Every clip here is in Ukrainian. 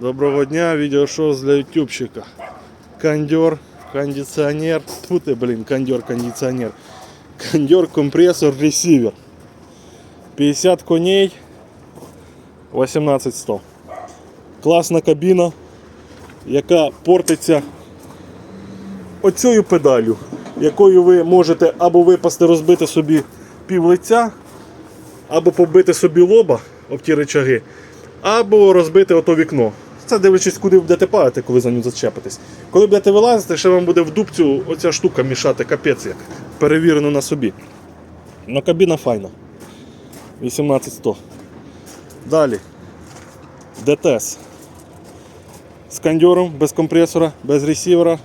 Доброго дня, відеошоу для ютубчика. Кондер, кондиціонер. Тьфу ти, блін, кондер, кондиціонер. Кондер, компресор, ресивер. 50 коней, 18100. Класна кабіна, яка портиться оцею педалю, якою ви можете або випасти, розбити собі пів лиця, або побити собі лоба об ті речаги, або розбити ото вікно. Це дивлячись, куди будете падати, коли за ним зачепитесь. Коли будете вилазити, ще вам буде в дубцю оця штука мішати, капець як. Перевірено на собі. Ну, кабіна файна. 18100. Далі. ДТС. З кондьором, без компресора, без ресівера.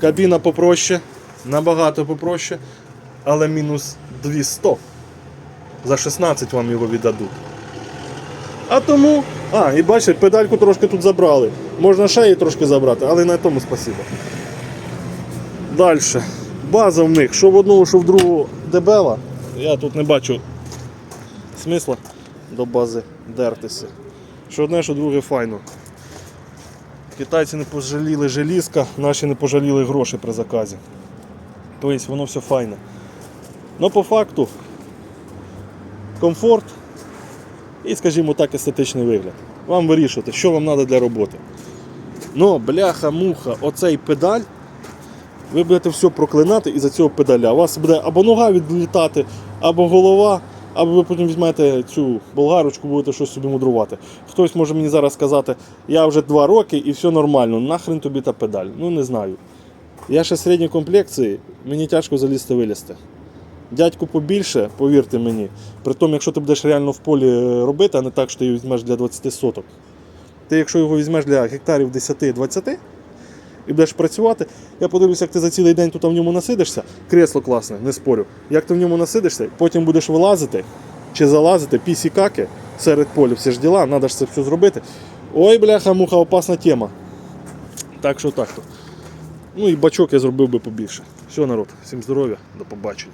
Кабіна попроще, набагато попроще, але мінус 200. За 16 вам його віддадуть. А тому. А, і бачите, педальку трошки тут забрали. Можна ще її трошки забрати, але на тому спасибо. Далі. База в них, що в одного, що в другого дебела. Я тут не бачу смисла до бази дертися. Що одне, що друге файно. Китайці не пожаліли желізка, наші не пожаліли гроші при заказі. Тобто воно все файне. Ну по факту комфорт і, скажімо так, естетичний вигляд. Вам вирішувати, що вам треба для роботи. Ну, бляха-муха, оцей педаль, ви будете все проклинати із-за цього педаля. У вас буде або нога відлітати, або голова, або ви потім візьмете цю болгарочку, будете щось собі мудрувати. Хтось може мені зараз сказати, я вже два роки і все нормально, нахрен тобі та педаль. Ну не знаю. Я ще середньої комплекції, мені тяжко залізти вилізти. Дядьку побільше, повірте мені. При тому, якщо ти будеш реально в полі е, робити, а не так, що ти її візьмеш для 20 соток. Ти, якщо його візьмеш для гектарів 10-20 і будеш працювати, я подивлюся, як ти за цілий день тут в ньому насидишся. Кресло класне, не спорю. Як ти в ньому насидишся, потім будеш вилазити чи залазити, пісі-каки серед поля, всі ж діла, треба ж це все зробити. Ой, бляха, муха, опасна тема. Так що так то. Ну і бачок я зробив би побільше. Все, народ, всім здоров'я, до побачення.